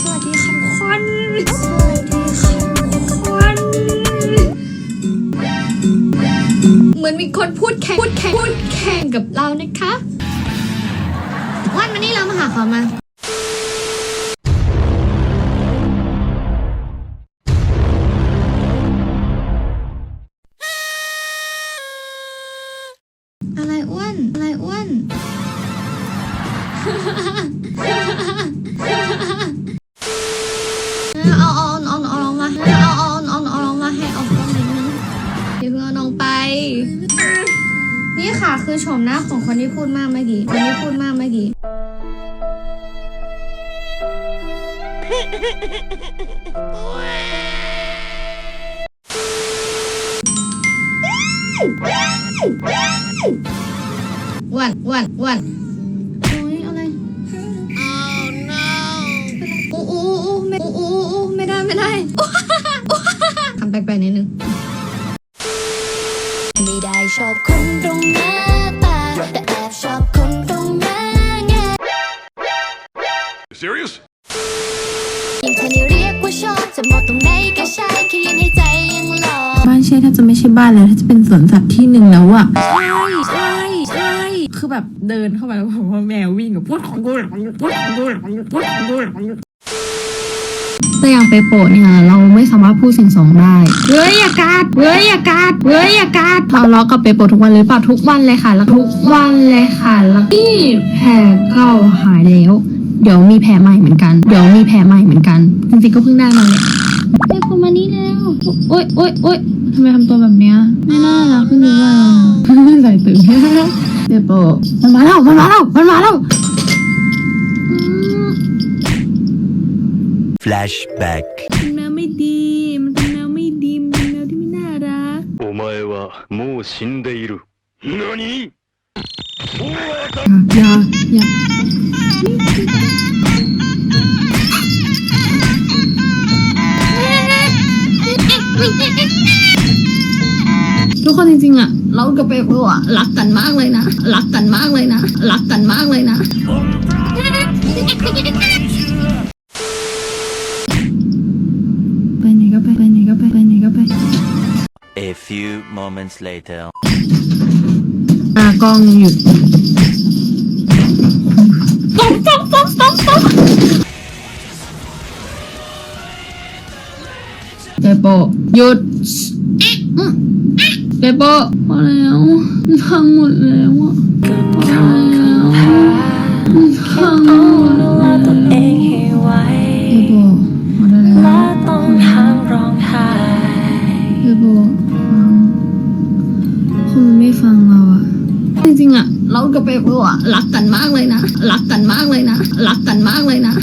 สวัสดีค่ะทุกคนสวัสดีค่ะทุกคนเหมือนมีคนพูดแข่งพูดแข่งพูดแข่งกับเรานะคะวันมานี่เรามาหาเขามาอะไรอ้วน อะไรอ้วน นี่ค่ะคือโฉมหน้าของคนที่พูดมากเมื่อกี้คนที่พูดมากเมื่อกี้วันวันวันโอ้ยอะไรโอ้โอ้โอ้ไม่โอ้โอ้โอ้ไม่ได้ไม่ได้ทำแปลกๆนิดนึงไม่ได้ ชอบคนตรงหน้าตา แต่แอบชอบคนตรงหน้าแง่ Serious? ยิ่งเธอนี่เรียกว่าชอบจะหมดตรงไหนก็ใช่แค่ยินให้ใจยังหลอก บ้านเช่ถ้าจะไม่ใช่บ้านแล้วถ้าจะเป็นสวนสัตว์ที่หนึ่งแล้วอะใช่ใช่ใช่คือแบบเดินเข้ามาแล้วผมว่าแมววิ่งกับพูดของกูพูดของกูพูดของกูพูดของกูแต่อ ย่างไปโปะเนี่ย เราไม่สามารถพูดสิ่งสองได้เฮ้ยอย่ากาดเฮ้ยอย่ากาดเฮ้ยอย่ากาดเราล้อกับไปโปะทุกวันเลยเปล่าทุกวันเลยค่ะ แล้วทุกวันเลยค่ะแล้วนี่แผลเก่าหายแล้ว เดี๋ยวมีแผลใหม่เหมือนกัน เดี๋ยวมีแผลใหม่เหมือนกันจริงๆก็เพิ่งได้มาเลยเฮ้ยคนมานี่แล้วโอ๊ยโอ๊ยโอ๊ยทำไมทำตัวแบบเนี้ยไม่น่ารักขึ้นเลยว่ะใส่ตื่นเดี๋ยวโปะมันมาแล้วมันมาแล้วมันมาแล้ว Flashback เป็นแมวไม่ดี มันเป็นแมวไม่ดี มันเป็นแมวที่ไม่น่ารัก お前はもう死んでいる。何もう当た อย่าอย่าทุกคนจริงๆอะเรากับเปโปอะรักกันมากเลยนะ รักกันมากเลยนะ รักกันมากเลยนะ สต๊อปเปโปหยุดเปโปพอแล้วมันพังหมดแล้วอะ ริงๆอะเรากับเปเปอะรักกันมากเลยนะ รักกันมากเลยนะ รักกันมากเลยนะ